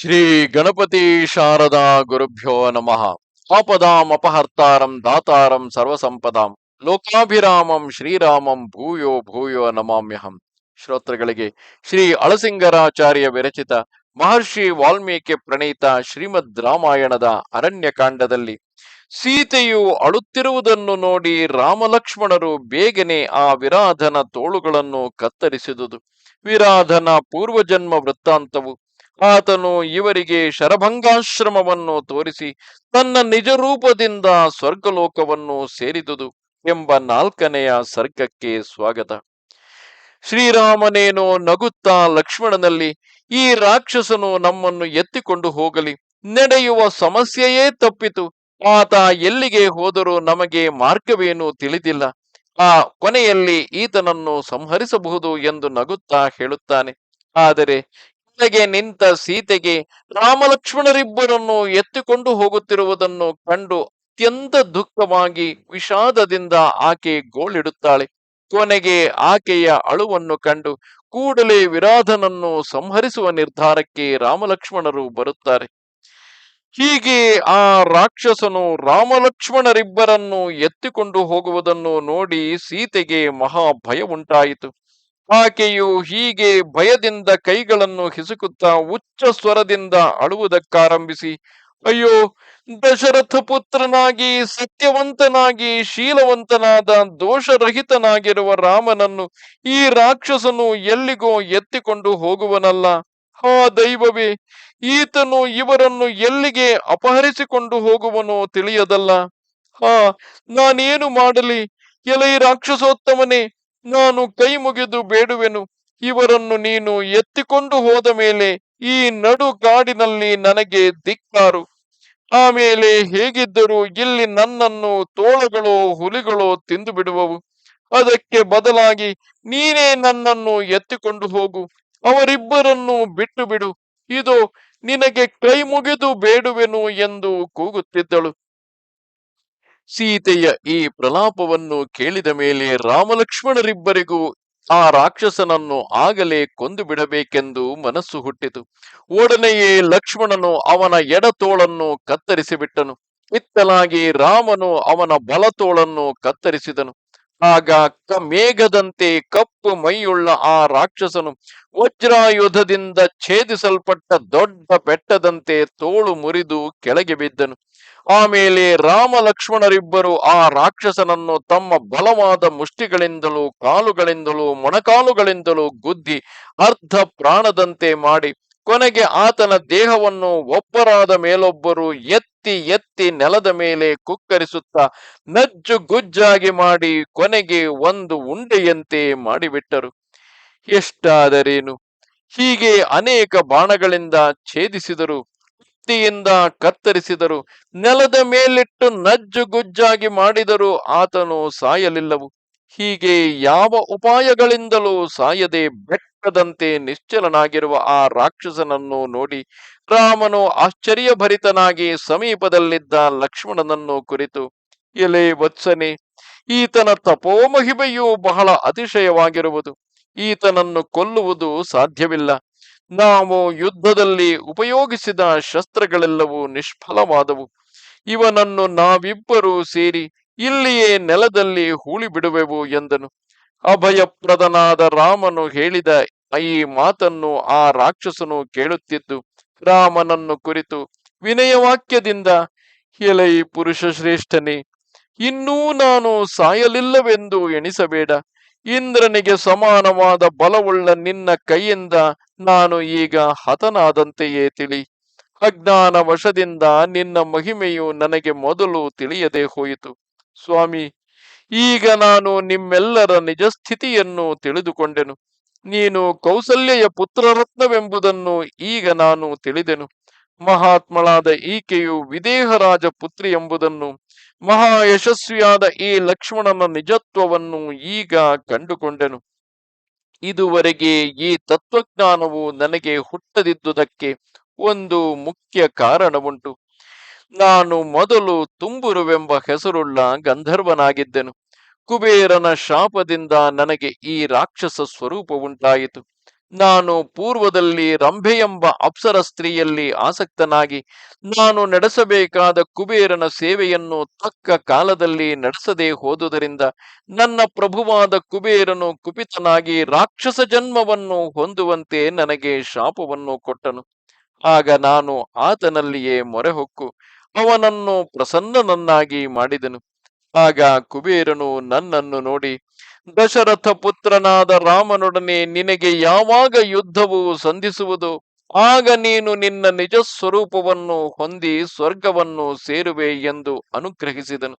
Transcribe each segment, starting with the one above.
ಶ್ರೀ ಗಣಪತಿ ಶಾರದಾ ಗುರುಭ್ಯೋ ನಮಃ. ಆಪದಾಂ ಅಪಹರ್ತಾರಂ ದಾತಾರಂ ಸರ್ವಸಂಪದಾಂ. ಲೋಕಾಭಿರಾಮಂ ಶ್ರೀರಾಮಂ ಭೂಯೋ ಭೂಯೋ ನಮಾಮ್ಯಹಂ. ಶ್ರೋತೃಗಳಿಗೆ ಶ್ರೀ ಅಳಸಿಂಗರಾಚಾರ್ಯ ವಿರಚಿತ ಮಹರ್ಷಿ ವಾಲ್ಮೀಕಿ ಪ್ರಣೀತ ಶ್ರೀಮದ್ ರಾಮಾಯಣದ ಅರಣ್ಯಕಾಂಡದಲ್ಲಿ ಸೀತೆಯು ಅಳುತ್ತಿರುವುದನ್ನು ನೋಡಿ ರಾಮಲಕ್ಷ್ಮಣರು ಬೇಗನೆ ಆ ವಿರಾಧನ ತೋಳುಗಳನ್ನು ಕತ್ತರಿಸಿದುದು. ವಿರಾಧನ ಪೂರ್ವಜನ್ಮ ವೃತ್ತಾಂತವು ಆತನು ಇವರಿಗೆ ಶರಭಂಗಾಶ್ರಮವನ್ನು ತೋರಿಸಿ ತನ್ನ ನಿಜ ರೂಪದಿಂದ ಸ್ವರ್ಗಲೋಕವನ್ನು ಸೇರಿದುದು ಎಂಬ ನಾಲ್ಕನೆಯ ಸರ್ಗಕ್ಕೆ ಸ್ವಾಗತ. ಶ್ರೀರಾಮನೇನೋ ನಗುತ್ತಾ ಲಕ್ಷ್ಮಣನಲ್ಲಿ ಈ ರಾಕ್ಷಸನು ನಮ್ಮನ್ನು ಎತ್ತಿಕೊಂಡು ಹೋಗಲಿ, ನಡೆಯುವ ಸಮಸ್ಯೆಯೇ ತಪ್ಪಿತು, ಆತ ಎಲ್ಲಿಗೆ ಹೋದರೂ ನಮಗೆ ಮಾರ್ಗವೇನು ತಿಳಿದಿಲ್ಲ, ಆ ಕೊನೆಯಲ್ಲಿ ಈತನನ್ನು ಸಂಹರಿಸಬಹುದು ಎಂದು ನಗುತ್ತಾ ಹೇಳುತ್ತಾನೆ. ಆದರೆ ಕೆಳಗೆ ನಿಂತ ಸೀತೆಗೆ ರಾಮಲಕ್ಷ್ಮಣರಿಬ್ಬರನ್ನು ಎತ್ತಿಕೊಂಡು ಹೋಗುತ್ತಿರುವುದನ್ನು ಕಂಡು ಅತ್ಯಂತ ದುಃಖವಾಗಿ ವಿಷಾದದಿಂದ ಆಕೆ ಗೋಳಿಡುತ್ತಾಳೆ. ಕೊನೆಗೆ ಆಕೆಯ ಅಳುವನ್ನು ಕಂಡು ಕೂಡಲೇ ವಿರಾಧನನ್ನು ಸಂಹರಿಸುವ ನಿರ್ಧಾರಕ್ಕೆ ರಾಮಲಕ್ಷ್ಮಣರು ಬರುತ್ತಾರೆ. ಹೀಗೆ ಆ ರಾಕ್ಷಸನು ರಾಮಲಕ್ಷ್ಮಣರಿಬ್ಬರನ್ನು ಎತ್ತಿಕೊಂಡು ಹೋಗುವುದನ್ನು ನೋಡಿ ಸೀತೆಗೆ ಮಹಾ ಭಯ ಉಂಟಾಯಿತು. ಆಕೆಯು ಹೀಗೆ ಭಯದಿಂದ ಕೈಗಳನ್ನು ಹಿಸುಕುತ್ತಾ ಉಚ್ಚ ಸ್ವರದಿಂದ ಅಳುವುದಕ್ಕಾರಂಭಿಸಿ, ಅಯ್ಯೋ, ದಶರಥ ಪುತ್ರನಾಗಿ, ಸತ್ಯವಂತನಾಗಿ, ಶೀಲವಂತನಾದ ದೋಷರಹಿತನಾಗಿರುವ ರಾಮನನ್ನು ಈ ರಾಕ್ಷಸನು ಎಲ್ಲಿಗೋ ಎತ್ತಿಕೊಂಡು ಹೋಗುವನಲ್ಲ. ಹಾ ದೈವವೇ, ಈತನು ಇವರನ್ನು ಎಲ್ಲಿಗೆ ಅಪಹರಿಸಿಕೊಂಡು ಹೋಗುವನೋ ತಿಳಿಯದಲ್ಲ. ಹಾ, ನಾನೇನು ಮಾಡಲಿ? ಎಲೈ ರಾಕ್ಷಸೋತ್ತಮನೇ ನಾನು ಕೈ ಮುಗಿದು ಬೇಡುವೆನು. ಇವರನ್ನು ನೀನು ಎತ್ತಿಕೊಂಡು ಹೋದ ಮೇಲೆ ಈ ನಡು ಕಾಡಿನಲ್ಲಿ ನನಗೆ ದಿಕ್ಕಾರು ಆಮೇಲೆ ಹೇಗಿದ್ದರೂ ಇಲ್ಲಿ ನನ್ನನ್ನು ತೋಳಗಳು ಹುಲಿಗಳು ತಿಂದು ಬಿಡುವವು ಅದಕ್ಕೆ ಬದಲಾಗಿ ನೀನೇ ನನ್ನನ್ನು ಎತ್ತಿಕೊಂಡು ಹೋಗು. ಅವರಿಬ್ಬರನ್ನು ಬಿಟ್ಟು ಬಿಡು ಇದು, ನಿನಗೆ ಕೈ ಮುಗಿದು ಬೇಡುವೆನು ಎಂದು ಕೂಗುತ್ತಿದ್ದಳು. ಸೀತೆಯ ಈ ಪ್ರಲಾಪವನ್ನು ಕೇಳಿದ ಮೇಲೆ ರಾಮಲಕ್ಷ್ಮಣರಿಬ್ಬರಿಗೂ ಆ ರಾಕ್ಷಸನನ್ನು ಆಗಲೇ ಕೊಂದು ಬಿಡಬೇಕೆಂದು ಮನಸ್ಸು ಹುಟ್ಟಿತು. ಒಡನೆಯೇ ಲಕ್ಷ್ಮಣನು ಅವನ ಎಡತೋಳನ್ನು ಕತ್ತರಿಸಿಬಿಟ್ಟನು. ಇತ್ತಲಾಗಿ ರಾಮನು ಅವನ ಬಲತೋಳನ್ನು ಕತ್ತರಿಸಿದನು. ಆಗ ಕ ಮೇಘದಂತೆ ಕಪ್ಪು ಮೈಯುಳ್ಳ ಆ ರಾಕ್ಷಸನು ವಜ್ರಾಯುಧದಿಂದ ಛೇದಿಸಲ್ಪಟ್ಟ ದೊಡ್ಡ ಬೆಟ್ಟದಂತೆ ತೋಳು ಮುರಿದು ಕೆಳಗೆ ಬಿದ್ದನು. ಆಮೇಲೆ ರಾಮ ಲಕ್ಷ್ಮಣರಿಬ್ಬರು ಆ ರಾಕ್ಷಸನನ್ನು ತಮ್ಮ ಬಲವಾದ ಮುಷ್ಟಿಗಳಿಂದಲೂ ಕಾಲುಗಳಿಂದಲೂ ಮೊಣಕಾಲುಗಳಿಂದಲೂ ಗುದ್ದಿ ಅರ್ಧ ಪ್ರಾಣದಂತೆ ಮಾಡಿ ಕೊನೆಗೆ ಆತನ ದೇಹವನ್ನು ಒಬ್ಬರಾದ ಮೇಲೊಬ್ಬರು ಎತ್ತಿ ಎತ್ತಿ ನೆಲದ ಮೇಲೆ ಕುಕ್ಕರಿಸುತ್ತಾ ನಜ್ಜು ಗುಜ್ಜಾಗಿ ಮಾಡಿ ಕೊನೆಗೆ ಒಂದು ಉಂಡೆಯಂತೆ ಮಾಡಿಬಿಟ್ಟರು. ಎಷ್ಟಾದರೇನು? ಹೀಗೆ ಅನೇಕ ಬಾಣಗಳಿಂದ ಛೇದಿಸಿದರು ಕತ್ತಿಯಿಂದ ಕತ್ತರಿಸಿದರು, ನೆಲದ ಮೇಲಿಟ್ಟು ನಜ್ಜು ಗುಜ್ಜಾಗಿ ಮಾಡಿದರೂ ಆತನು ಸಾಯಲಿಲ್ಲವು. ಹೀಗೆ ಯಾವ ಉಪಾಯಗಳಿಂದಲೂ ಸಾಯದೆ ಬೆಟ್ಟದಂತೆ ನಿಶ್ಚಲನಾಗಿರುವ ಆ ರಾಕ್ಷಸನನ್ನು ನೋಡಿ ರಾಮನು ಆಶ್ಚರ್ಯಭರಿತನಾಗಿ ಸಮೀಪದಲ್ಲಿದ್ದ ಲಕ್ಷ್ಮಣನನ್ನು ಕುರಿತು, ಎಲೆ ವತ್ಸನೆ, ಈತನ ತಪೋಮಹಿಮೆಯು ಬಹಳ ಅತಿಶಯವಾಗಿರುವುದು. ಈತನನ್ನು ಕೊಲ್ಲುವುದು ಸಾಧ್ಯವಿಲ್ಲ. ನಾವು ಯುದ್ಧದಲ್ಲಿ ಉಪಯೋಗಿಸಿದ ಶಸ್ತ್ರಗಳೆಲ್ಲವೂ ನಿಷ್ಫಲವಾದವು. ಇವನನ್ನು ನಾವಿಬ್ಬರೂ ಸೇರಿ ಇಲ್ಲಿಯೇ ನೆಲದಲ್ಲಿ ಹೂಳಿ ಬಿಡುವೆವು ಎಂದನು. ಅಭಯಪ್ರದನಾದ ರಾಮನು ಹೇಳಿದ ಈ ಮಾತನ್ನು ಆ ರಾಕ್ಷಸನು ಕೇಳುತ್ತಿದ್ದು, ರಾಮನನ್ನು ಕುರಿತು ವಿನಯವಾಕ್ಯದಿಂದ, ಎಲೈ ಪುರುಷ ಶ್ರೇಷ್ಠನೇ ಇನ್ನೂ ನಾನು ಸಾಯಲಿಲ್ಲವೆಂದು ಎಣಿಸಬೇಡ. ಇಂದ್ರನಿಗೆ ಸಮಾನವಾದ ಬಲವುಳ್ಳ ನಿನ್ನ ಕೈಯಿಂದ ನಾನು ಈಗ ಹತನಾದಂತೆಯೇ ತಿಳಿ. ಅಜ್ಞಾನ ವಶದಿಂದ ನಿನ್ನ ಮಹಿಮೆಯು ನನಗೆ ಮೊದಲು ತಿಳಿಯದೆ ಹೋಯಿತು. ಸ್ವಾಮಿ ಈಗ ನಾನು ನಿಮ್ಮೆಲ್ಲರ ನಿಜ ಸ್ಥಿತಿಯನ್ನು ತಿಳಿದುಕೊಂಡೆನು. ನೀನು ಕೌಸಲ್ಯ ಪುತ್ರರತ್ನವೆಂಬುದನ್ನು ಈಗ ನಾನು ತಿಳಿದೆನು. ಮಹಾತ್ಮಳಾದ ಈಕೆಯು ವಿದೇಹರಾಜ ಪುತ್ರಿ ಎಂಬುದನ್ನು ಮಹಾ ಯಶಸ್ವಿಯಾದ ಈ ಲಕ್ಷ್ಮಣನ ನಿಜತ್ವವನ್ನು ಈಗ ಕಂಡುಕೊಂಡೆನು. ಇದುವರೆಗೆ ಈ ತತ್ವಜ್ಞಾನವು ನನಗೆ ಹುಟ್ಟದಿದ್ದುದಕ್ಕೆ ಒಂದು ಮುಖ್ಯ ಕಾರಣವುಂಟು. ನಾನು ಮೊದಲು ತುಂಬುರುವೆಂಬ ಹೆಸರುಳ್ಳ ಗಂಧರ್ವನಾಗಿದ್ದೆನು. ಕುಬೇರನ ಶಾಪದಿಂದ ನನಗೆ ಈ ರಾಕ್ಷಸ ಸ್ವರೂಪ ಉಂಟಾಯಿತು. ನಾನು ಪೂರ್ವದಲ್ಲಿ ರಂಭೆ ಎಂಬ ಅಪ್ಸರ ಸ್ತ್ರೀಯಲ್ಲಿ ಆಸಕ್ತನಾಗಿ, ನಾನು ನಡೆಸಬೇಕಾದ ಕುಬೇರನ ಸೇವೆಯನ್ನು ತಕ್ಕ ಕಾಲದಲ್ಲಿ ನಡೆಸದೆ ಹೋದುದರಿಂದ ನನ್ನ ಪ್ರಭುವಾದ ಕುಬೇರನು ಕುಪಿತನಾಗಿ ರಾಕ್ಷಸ ಜನ್ಮವನ್ನು ಹೊಂದುವಂತೆ ನನಗೆ ಶಾಪವನ್ನು ಕೊಟ್ಟನು. ಆಗ ನಾನು ಆತನಲ್ಲಿಯೇ ಮೊರೆಹೊಕ್ಕು ಅವನನ್ನು ಪ್ರಸನ್ನನನ್ನಾಗಿ ಮಾಡಿದನು. ಆಗ ಕುಬೇರನು ನನ್ನನ್ನು ನೋಡಿ, ದಶರಥ ಪುತ್ರನಾದ ರಾಮನೊಡನೆ ನಿನಗೆ ಯಾವಾಗ ಯುದ್ಧವು ಸಂಧಿಸುವುದು? ಆಗ ನೀನು ನಿನ್ನ ನಿಜ ಸ್ವರೂಪವನ್ನು ಹೊಂದಿ ಸ್ವರ್ಗವನ್ನು ಸೇರುವೆ ಎಂದು ಅನುಗ್ರಹಿಸಿದನು.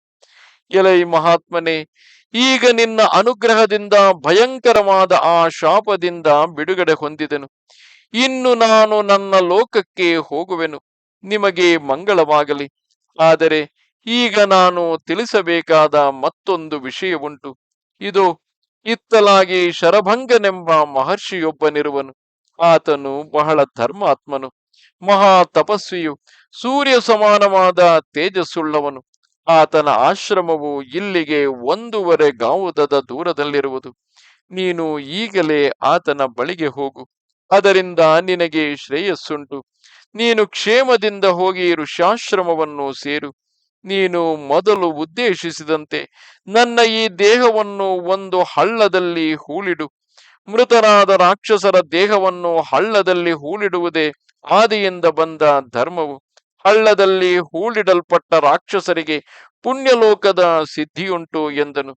ಎಲೈ ಮಹಾತ್ಮನೆ, ಈಗ ನಿನ್ನ ಅನುಗ್ರಹದಿಂದ, ಭಯಂಕರವಾದ ಆ ಶಾಪದಿಂದ ಬಿಡುಗಡೆ ಹೊಂದಿದೆನು. ಇನ್ನು ನಾನು ನನ್ನ ಲೋಕಕ್ಕೆ ಹೋಗುವೆನು. ನಿಮಗೆ ಮಂಗಳವಾಗಲಿ. ಆದರೆ ಈಗ ನಾನು ತಿಳಿಸಬೇಕಾದ ಮತ್ತೊಂದು ವಿಷಯವುಂಟು. ಇದು ಇತ್ತಲಾಗಿ ಶರಭಂಗನೆಂಬ ಮಹರ್ಷಿಯೊಬ್ಬನಿರುವನು. ಆತನು ಬಹಳ ಧರ್ಮಾತ್ಮನು. ಮಹಾ ತಪಸ್ವಿಯು, ಸೂರ್ಯ ಸಮಾನವಾದ ತೇಜಸ್ಸುಳ್ಳವನು. ಆತನ ಆಶ್ರಮವು ಇಲ್ಲಿಗೆ ಒಂದೂವರೆ ಗಾವುದದ ದೂರದಲ್ಲಿರುವುದು. ನೀನು ಈಗಲೇ ಆತನ ಬಳಿಗೆ ಹೋಗು. ಅದರಿಂದ ನಿನಗೆ ಶ್ರೇಯಸ್ಸುಂಟು. ನೀನು ಕ್ಷೇಮದಿಂದ ಹೋಗಿ ಋಷ್ಯಾಶ್ರಮವನ್ನು ಸೇರು. ನೀನು ಮೊದಲು ಉದ್ದೇಶಿಸಿದಂತೆ ನನ್ನ ಈ ದೇಹವನ್ನು ಒಂದು ಹಳ್ಳದಲ್ಲಿ ಹೂಳಿಡು. ಮೃತರಾದ ರಾಕ್ಷಸರ ದೇಹವನ್ನು ಹಳ್ಳದಲ್ಲಿ ಹೂಳಿಡುವುದೇ ಆದಿಯಿಂದ ಬಂದ ಧರ್ಮವು. ಹಳ್ಳದಲ್ಲಿ ಹೂಳಿಡಲ್ಪಟ್ಟ ರಾಕ್ಷಸರಿಗೆ ಪುಣ್ಯಲೋಕದ ಸಿದ್ಧಿಯುಂಟು ಎಂದನು.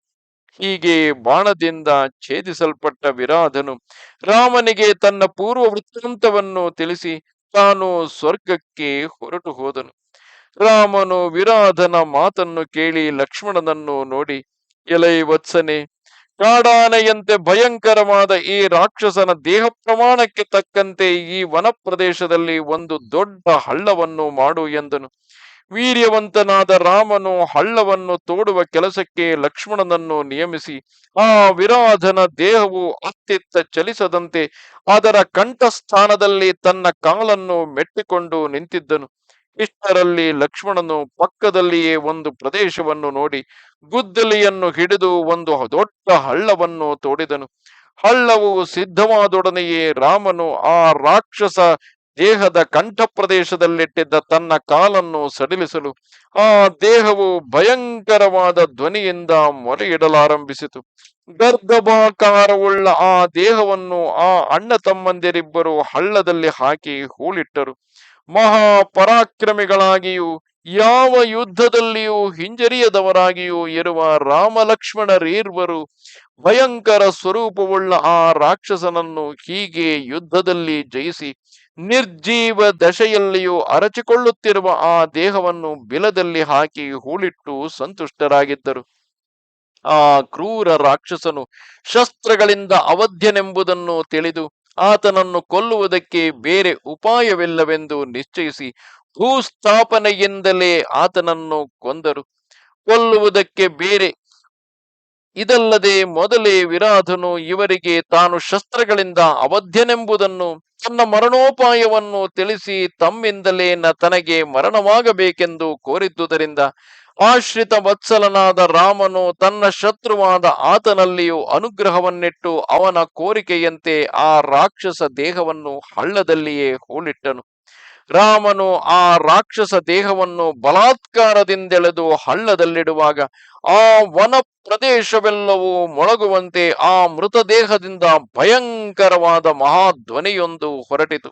ಹೀಗೆ ಬಾಣದಿಂದ ಛೇದಿಸಲ್ಪಟ್ಟ ವಿರಾಧನು ರಾಮನಿಗೆ ತನ್ನ ಪೂರ್ವ ವೃತ್ತಾಂತವನ್ನು ತಿಳಿಸಿ ತಾನು ಸ್ವರ್ಗಕ್ಕೆ ಹೊರಟು ಹೋದನು. ರಾಮನು ವಿರಾಧನ ಮಾತನ್ನು ಕೇಳಿ ಲಕ್ಷ್ಮಣನನ್ನು ನೋಡಿ, ಎಲೈ ವತ್ಸನೆ, ಕಾಡಾನೆಯಂತೆ ಭಯಂಕರವಾದ ಈ ರಾಕ್ಷಸನ ದೇಹ ಪ್ರಮಾಣಕ್ಕೆ ತಕ್ಕಂತೆ ಈ ವನ ಪ್ರದೇಶದಲ್ಲಿ ಒಂದು ದೊಡ್ಡ ಹಳ್ಳವನ್ನು ಮಾಡು ಎಂದನು. ವೀರ್ಯವಂತನಾದ ರಾಮನು ಹಳ್ಳವನ್ನು ತೋಡುವ ಕೆಲಸಕ್ಕೆ ಲಕ್ಷ್ಮಣನನ್ನು ನಿಯಮಿಸಿ, ಆ ವಿರಾಧನ ದೇಹವು ಅತ್ತಿತ್ತ ಚಲಿಸದಂತೆ ಅದರ ಕಂಠಸ್ಥಾನದಲ್ಲಿ ತನ್ನ ಕಾಲನ್ನು ಮೆಟ್ಟಿಕೊಂಡು ನಿಂತಿದ್ದನು. ಇಷ್ಟರಲ್ಲಿ ಲಕ್ಷ್ಮಣನು ಪಕ್ಕದಲ್ಲಿಯೇ ಒಂದು ಪ್ರದೇಶವನ್ನು ನೋಡಿ ಗುದ್ದಲಿಯನ್ನು ಹಿಡಿದು ಒಂದು ದೊಡ್ಡ ಹಳ್ಳವನ್ನು ತೋಡಿದನು. ಹಳ್ಳವು ಸಿದ್ಧವಾದೊಡನೆಯೇ ರಾಮನು ಆ ರಾಕ್ಷಸ ದೇಹದ ಕಂಠ ಪ್ರದೇಶದಲ್ಲಿಟ್ಟಿದ್ದ ತನ್ನ ಕಾಲನ್ನು ಸಡಿಲಿಸಲು ಆ ದೇಹವು ಭಯಂಕರವಾದ ಧ್ವನಿಯಿಂದ ಮೊರೆ ಇಡಲಾರಂಭಿಸಿತು ಗರ್ಭಾಕಾರವುಳ್ಳ ಆ ದೇಹವನ್ನು ಆ ಅಣ್ಣ ತಮ್ಮಂದಿರಿಬ್ಬರು ಹಳ್ಳದಲ್ಲಿ ಹಾಕಿ ಹೂಳಿಟ್ಟರು. ಮಹಾ ಪರಾಕ್ರಮಿಗಳಾಗಿಯೂ ಯಾವ ಯುದ್ಧದಲ್ಲಿಯೂ ಹಿಂಜರಿಯದವರಾಗಿಯೂ ಇರುವ ರಾಮಲಕ್ಷ್ಮಣರೀರ್ವರು ಭಯಂಕರ ಸ್ವರೂಪವುಳ್ಳ ಆ ರಾಕ್ಷಸನನ್ನು ಹೀಗೆ ಯುದ್ಧದಲ್ಲಿ ಜಯಿಸಿ ನಿರ್ಜೀವ ದಶೆಯಲ್ಲಿಯೂ ಅರಚಿಕೊಳ್ಳುತ್ತಿರುವ ಆ ದೇಹವನ್ನು ಬಿಲದಲ್ಲಿ ಹಾಕಿ ಹೂಳಿಟ್ಟು ಸಂತುಷ್ಟರಾಗಿದ್ದರು. ಆ ಕ್ರೂರ ರಾಕ್ಷಸನು ಶಸ್ತ್ರಗಳಿಂದ ಅವಧ್ಯನೆಂಬುದನ್ನು ತಿಳಿದು ಆತನನ್ನು ಕೊಲ್ಲುವುದಕ್ಕೆ ಬೇರೆ ಉಪಾಯವಿಲ್ಲವೆಂದು ನಿಶ್ಚಯಿಸಿ ಭೂಸ್ಥಾಪನೆಯಿಂದಲೇ ಆತನನ್ನು ಕೊಂದರು. ಕೊಲ್ಲುವುದಕ್ಕೆ ಬೇರೆ ಇದಲ್ಲದೆ ಮೊದಲೇ ವಿರಾಧನು ಇವರಿಗೆ ತಾನು ಶಸ್ತ್ರಗಳಿಂದ ಅವಧ್ಯನೆಂಬುದನ್ನು, ತನ್ನ ಮರಣೋಪಾಯವನ್ನು ತಿಳಿಸಿ ತಮ್ಮಿಂದಲೇ ತನಗೆ ಮರಣವಾಗಬೇಕೆಂದು ಕೋರಿದ್ದುದರಿಂದ ಆಶ್ರಿತ ವತ್ಸಲನಾದ ರಾಮನು ತನ್ನ ಶತ್ರುವಾದ ಆತನಲ್ಲಿಯೂ ಅನುಗ್ರಹವನ್ನಿಟ್ಟು ಅವನ ಕೋರಿಕೆಯಂತೆ ಆ ರಾಕ್ಷಸ ದೇಹವನ್ನು ಹಳ್ಳದಲ್ಲಿಯೇ ಹೂಳಿಟ್ಟನು. ರಾಮನು ಆ ರಾಕ್ಷಸ ದೇಹವನ್ನು ಬಲಾತ್ಕಾರದಿಂದೆಳೆದು ಹಳ್ಳದಲ್ಲಿಡುವಾಗ ಆ ವನ ಪ್ರದೇಶವೆಲ್ಲವೂ ಮೊಳಗುವಂತೆ ಆ ಮೃತದೇಹದಿಂದ ಭಯಂಕರವಾದ ಮಹಾಧ್ವನಿಯೊಂದು ಹೊರಟಿತು.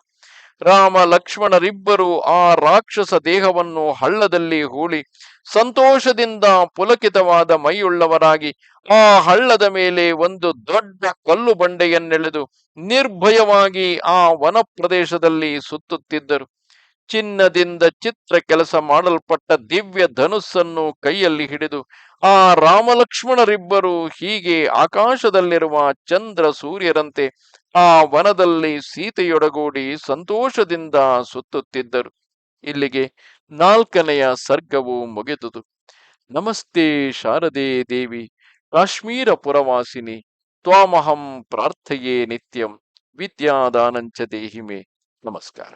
ರಾಮ ಲಕ್ಷ್ಮಣರಿಬ್ಬರು ಆ ರಾಕ್ಷಸ ದೇಹವನ್ನು ಹಳ್ಳದಲ್ಲಿ ಹೂಳಿ ಸಂತೋಷದಿಂದ ಪುಲಕಿತವಾದ ಮೈಯುಳ್ಳವರಾಗಿ ಆ ಹಳ್ಳದ ಮೇಲೆ ಒಂದು ದೊಡ್ಡ ಕಲ್ಲು ಬಂಡೆಯನ್ನೆಳೆದು ನಿರ್ಭಯವಾಗಿ ಆ ವನ ಪ್ರದೇಶದಲ್ಲಿ ಸುತ್ತುತ್ತಿದ್ದರು. ಚಿನ್ನದಿಂದ ಚಿತ್ರ ಕೆಲಸ ಮಾಡಲ್ಪಟ್ಟ ದಿವ್ಯ ಧನುಸ್ಸನ್ನು ಕೈಯಲ್ಲಿ ಹಿಡಿದು, ಆ ರಾಮಲಕ್ಷ್ಮಣರಿಬ್ಬರು ಹೀಗೆ ಆಕಾಶದಲ್ಲಿರುವ ಚಂದ್ರ ಸೂರ್ಯರಂತೆ ಆ ವನದಲ್ಲಿ ಸೀತೆಯೊಡಗೂಡಿ ಸಂತೋಷದಿಂದ ಸುತ್ತುತ್ತಿದ್ದರು. ಇಲ್ಲಿಗೆ ನಾಲ್ಕನೆಯ ಸರ್ಗವು ಮುಗಿದುದು. ನಮಸ್ತೆ ಶಾರದೆ ದೇವಿ, ಕಾಶ್ಮೀರ ಪುರವಾಸಿನಿ, ತ್ವಾಮಹಂ ಪ್ರಾರ್ಥಯೇ ನಿತ್ಯಂ, ವಿದ್ಯಾದಾನಂಚ ದೇಹಿಮೆ. ನಮಸ್ಕಾರ.